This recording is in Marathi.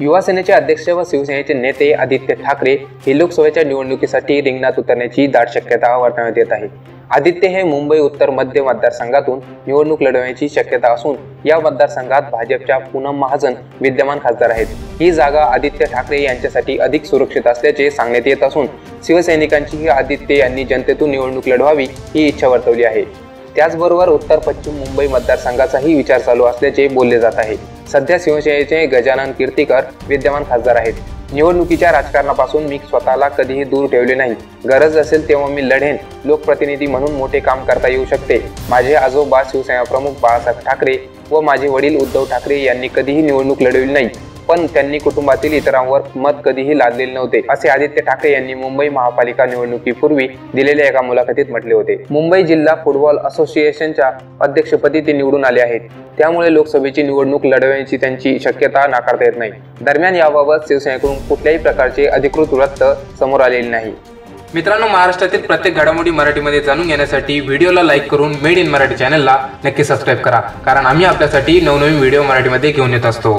युवा सेनेचे अध्यक्ष व शिवसेनेचे नेते आदित्य ठाकरे हे लोकसभेच्या निवडणुकीसाठी रिंगणात उतरण्याची दाट शक्यता वर्तवण्यात येत आहे. आदित्य हे मुंबई उत्तर मध्य मतदारसंघातून निवडणूक लढवण्याची शक्यता असून या मतदारसंघात भाजपच्या पूनम महाजन विद्यमान खासदार आहेत. ही जागा आदित्य ठाकरे यांच्यासाठी अधिक सुरक्षित असल्याचे सांगण्यात येत असून शिवसैनिकांचीही आदित्य यांनी जनतेतून निवडणूक लढवावी ही इच्छा वर्तवली आहे. त्याचबरोबर उत्तर पश्चिम मुंबई मतदारसंघाचाही विचार चालू असल्याचे बोलले जात आहे. सध्या शिवसेनेचे गजानन कीर्तीकर विद्यमान खासदार आहेत. निवडणुकीच्या राजकारणापासून मी स्वतःला कधीही दूर ठेवले नाही. गरज असेल तेव्हा मी लढेन लोकप्रतिनिधी म्हणून मोठे काम करता येऊ शकते. माझे आजोबा शिवसेना प्रमुख बाळासाहेब ठाकरे व माझे वडील उद्धव ठाकरे यांनी कधीही निवडणूक लढवली नाही. पण त्यांनी कुटुंबातील इतरांवर मत कधीही लादलेले नव्हते असे आदित्य ठाकरे यांनी मुंबई महापालिका निवडणुकीपूर्वी दिलेल्या एका मुलाखतीत म्हटले होते. मुंबई जिल्हा फुटबॉल असोसिएशनच्या अध्यक्षपदी ते निवडून आले आहेत. त्यामुळे लोकसभेची निवडणूक लढवण्याची त्यांची शक्यता नाकारता येत नाही. दरम्यान याबाबत शिवसेनेकडून कुठल्याही प्रकारचे अधिकृत वृत्त समोर आलेले नाही. मित्रांनो महाराष्ट्रातील प्रत्येक घडामोडी मराठीमध्ये जाणून घेण्यासाठी व्हिडिओला लाईक करून मेड इन मराठी चॅनलला नक्की सबस्क्राईब करा. कारण आम्ही आपल्यासाठी नवनवीन व्हिडिओ मराठीमध्ये घेऊन येत असतो.